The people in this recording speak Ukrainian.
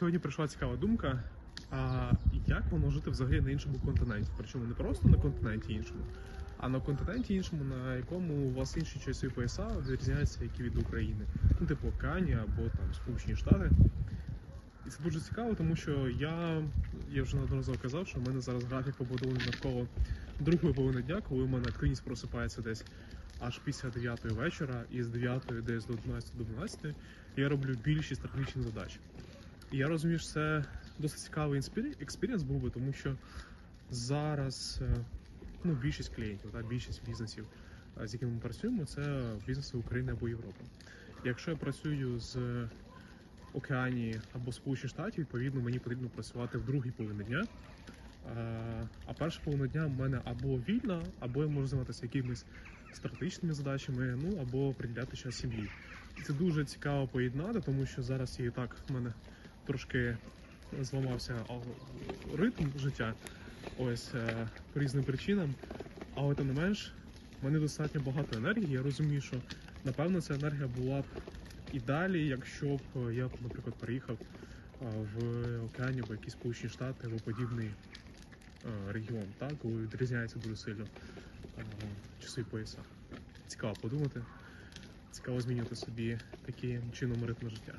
сьогодні прийшла цікава думка. А як воно жити взагалі на іншому континенті? Причому не просто на континенті іншому, а на континенті іншому, на якому у вас інші часові пояса відрізняються, які від України. Ну, типу Океанія або там Сполучені Штати. І це дуже цікаво, тому що я, я вже неодноразово казав, що в мене зараз графік побудований навколо другої половини дня, коли в мене активність просипається десь аж після 9 вечора, і з 9 десь до 11 до 12 я роблю більшість стратегічних задач. І я розумію, що це досить цікавий експірієнс був би, тому що зараз е, ну, більшість клієнтів, та, більшість бізнесів, е, з якими ми працюємо, це бізнеси України або Європи. Якщо я працюю з Океанії або Сполучених Штатів, відповідно, мені потрібно працювати в другій половині дня. Е, А перша половина дня в мене або вільна, або я можу займатися якимись стратегічними задачами, ну або приділяти час сім'ї. Це дуже цікаво поєднати, тому що зараз я і так в мене трошки зламався ритм життя. Ось е, по різним причинам. Але тим не менш, в мене достатньо багато енергії. Я розумію, що напевно ця енергія була б і далі, якщо б е, я наприклад, приїхав е, в океані або якісь Сполучені Штати або подібний регіон, так, коли відрізняється дуже сильно часи пояса. Цікаво подумати, цікаво змінювати собі таким чином ритм життя.